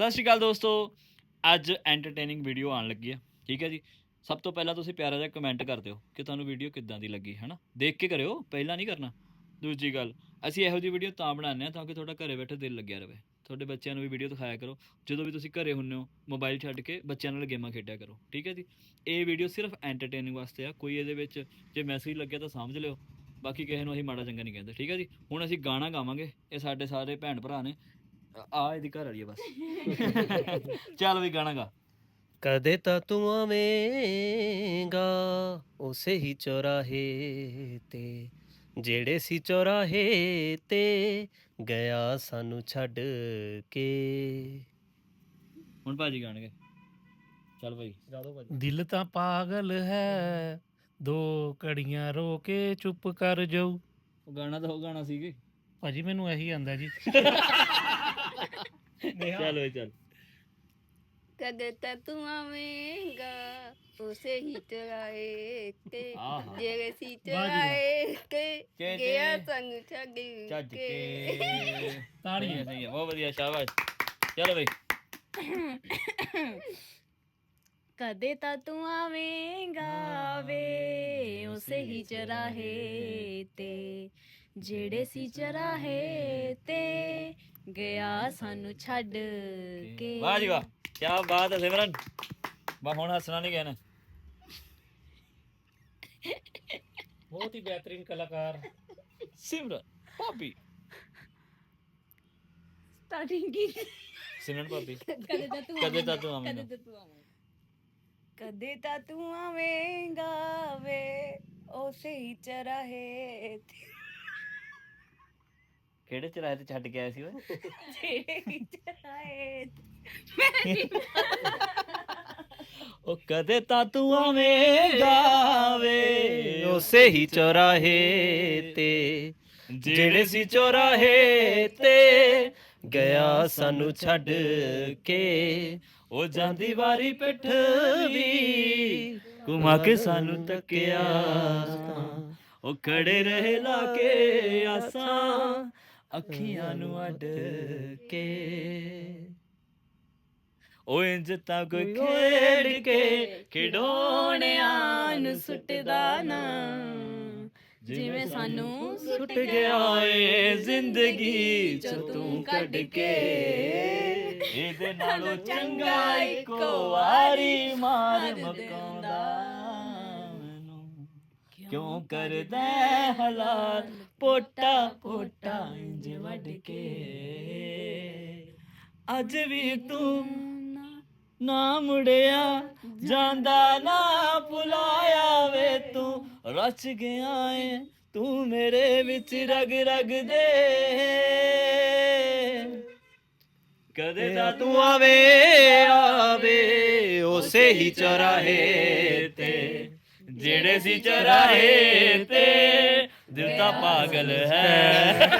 ਸਤਿ ਸ਼੍ਰੀ ਅਕਾਲ ਦੋਸਤੋ, ਅੱਜ ਐਂਟਰਟੇਨਿੰਗ ਵੀਡੀਓ ਆਉਣ ਲੱਗੀ ਹੈ ਠੀਕ ਹੈ ਜੀ। ਸਭ ਤੋਂ ਪਹਿਲਾਂ ਤੁਸੀਂ ਪਿਆਰਾ ਜਿਹਾ ਕਮੈਂਟ ਕਰ ਦਿਓ ਕਿ ਤੁਹਾਨੂੰ ਵੀਡੀਓ ਕਿੱਦਾਂ ਦੀ ਲੱਗੀ ਹੈ ਨਾ ਦੇਖ ਕੇ ਕਰਿਓ, ਪਹਿਲਾਂ ਨਹੀਂ ਕਰਨਾ। ਦੂਜੀ ਗੱਲ, ਅਸੀਂ ਇਹੋ ਜਿਹੀ ਵੀਡੀਓ ਤਾਂ ਬਣਾਉਂਦੇ ਆ ਤਾਂ ਕਿ ਤੁਹਾਡਾ ਘਰੇ ਬੈਠੇ ਦਿਲ ਲੱਗਿਆ ਰਹੇ। ਤੁਹਾਡੇ ਬੱਚਿਆਂ ਨੂੰ ਵੀ ਵੀਡੀਓ ਦਿਖਾਇਆ ਕਰੋ। ਜਦੋਂ ਵੀ ਤੁਸੀਂ ਘਰੇ ਹੁੰਨੇ ਹੋ ਮੋਬਾਈਲ ਛੱਡ ਕੇ ਬੱਚਿਆਂ ਨਾਲ ਗੇਮਾਂ ਖੇਡਿਆ ਕਰੋ, ਠੀਕ ਹੈ ਜੀ। ਇਹ ਵੀਡੀਓ ਸਿਰਫ ਐਂਟਰਟੇਨਿੰਗ ਵਾਸਤੇ ਆ, ਕੋਈ ਇਹਦੇ ਵਿੱਚ ਜੇ ਮੈਸੇਜ ਲੱਗਿਆ ਤਾਂ ਸਮਝ ਲਿਓ। ਬਾਕੀ ਕਿਸੇ ਨੂੰ ਅਸੀਂ ਮਾੜਾ ਚੰਗਾ ਨਹੀਂ ਕਹਿੰਦੇ, ਠੀਕ ਹੈ ਜੀ। ਹੁਣ ਅਸੀਂ ਗਾਣਾ ਗਾਵਾਂਗੇ, ਇਹ ਸਾਡੇ ਸਾਰੇ ਭੈਣ ਭਰਾ ਨੇ। ਆ ਇਹਦੀ ਘਰ ਵਾਲੀ ਆ ਬਸ। ਚੱਲ ਵੀ ਗਾਣਾ ਗਾ। ਕਦੇ ਤਾਂ ਤੂੰ ਆਵੇਂਗਾ ਉਸੇ ਹੀ ਚੌਰਾਹੇ ਤੇ ਜਿਹੜੇ ਸੀ ਚੌਰਾਹੇ ਤੇ ਗਿਆ ਸਾਨੂੰ ਛੱਡ ਕੇ। ਹੁਣ ਭਾਜੀ ਗਾਣਗੇ। ਚੱਲ ਭਾਈ। ਦਿਲ ਤਾਂ ਪਾਗਲ ਹੈ ਦੋ ਘੜੀਆਂ ਰੋ ਕੇ ਚੁੱਪ ਕਰ ਜਾਊ। ਉਹ ਗਾਣਾ ਤਾਂ ਉਹ ਗਾਣਾ ਸੀਗੇ ਭਾਜੀ ਮੈਨੂੰ ਇਹੀ ਆਂਦਾ ਜੀ। ਚੱਲ ਓਏ ਚੱਲ ਕਦੇ ਤਾਂ ਤੂੰ ਆਵੇਂਗਾ ਉਸੇ ਹੀ ਚਰਾਏ ਤੇ ਆਹਾ। ਜਿਹੜੇ ਸੀ ਵਾਹ ਜੀ ਚਰਾਏ ਤੇ ਚੇ- ਗਿਆ ਚੇ। ਸੰਗ ਛੱਡ ਚੱਜ ਕੇ ਕੇ ਤਾੜੀਆਂ ਸਹੀ ਹੈ ਬਹੁਤ ਵਧੀਆ ਸ਼ਾਬਾਸ਼ ਚੱਲ ਬਈ ਕਦੇ ਤਾਂ ਤੂੰ ਆਵੇਂਗਾ ਵੇ ਉਸੇ ਹੀ ਚਰਾਹੇ ਤੇ ਜਿਹੜੇ ਸੀ ਚਰਾਹੇ ਤੇ ਗਿਆ ਸਾਨੂੰ ਛੱਡ ਕੇ। ਵਾਹ ਜੀ ਵਾਹ ਕੀ ਬਾਤ ਹੈ ਸਿਮਰਨ। ਬਾ ਹੁਣ ਹੱਸਣਾ ਨਹੀਂ ਕਹਿਣਾ ਬਹੁਤ ਹੀ ਬਿਹਤਰੀਨ ਕਲਾਕਾਰ। ਸਿਮਰਨ ਭਾਬੀ। ਸਟਾਰਟਿੰਗ ਕੀ ਸਿਮਰਨ ਭਾਬੀ। ਕਦੇ ਤਾਂ ਤੂੰ ਕਦੇ ਤਾਂ ਤੂੰ ਕਦੇ ਤਾਂ ਤੂੰ ਆਵੇਂਗਾ। ਕਦੇ ਤਾਂ ਤੂੰ ਆਵੇਂਗਾ ਵੇ ਉਸੇ ਹੀ ਚਰਾਹੇ ਤੇ। ਕਿਹੜੇ ਚਰਾਏ ਤੇ ਛੱਡ ਕੇ ਆਇਆ ਸੀ ਓਏ? ਜਿਹੜੇ ਹੀ ਚਰਾਹੇ ਉਹ ਕਦੇ ਤਾਂ ਤੂੰ ਆਵੇਂਗਾ ਵੇ। ਉਸੇ ਹੀ ਚੌਰਾਹੇ ਤੇ ਜਿਹੜੇ ਸੀ ਚੌਰਾਹੇ ਤੇ ਗਿਆ ਸਾਨੂੰ ਛੱਡ ਕੇ। ਉਹ ਜਾਂਦੀ ਵਾਰੀ ਪਿੱਠ ਵੀ ਘੁਮਾ ਕੇ ਸਾਨੂੰ ਤੱਕਿਆ। ਉਹ ਖੜੇ ਰਹੇ ਲਾ ਕੇ ਆਸਾਂ ਅੱਖੀਆਂ ਨੂੰ ਅੱਡ ਕੇ। ਉਹ ਇੰਜ ਤਾਂ ਕੋਈ ਖੇਡ ਕੇ ਖਿਡੌਣਿਆਂ ਨੂੰ ਸੁੱਟਦਾ ਨਾ। ਜਿਵੇਂ ਸਾਨੂੰ ਸੁੱਟ ਗਿਆ ਏ ਜ਼ਿੰਦਗੀ ਚ ਤੂੰ ਕੱਢ ਕੇ। ਇਹਦੇ ਨਾਲੋਂ ਚੰਗਾ ਇੱਕੋ ਵਾਰੀ ਮਾਰ ਮਕਾਉਂਦਾ ਮੈਨੂੰ। ਕਿਉਂ ਕਰਦਾ ਹਲਾਲ ਪੋਟਾ ਪੋਟਾ ਇੰਜ ਕੇ। ਅੱਜ ਵੀ ਤੂੰ ਨਾ ਮੁੜਿਆ, ਜਾਂਦਾ ਨਾ ਭੁਲਾਇਆ ਵੇ ਤੂੰ। ਰਚ ਗਿਆ ਏ, ਤੂੰ ਮੇਰੇ ਵਿੱਚ ਰਗ ਰਗ ਦੇ। ਕਦੇ ਤੇ ਤਾਂ ਤੂੰ ਆਵੇ ਆਵੇ, ਉਸੇ ਹੀ ਚੌਰਾਹੇ ਤੇ। ਜਿਹੜੇ ਸੀ ਚਰਾਹੇ ਤੇ, ਦਿਲ ਤਾਂ ਪਾਗਲ ਹੈ।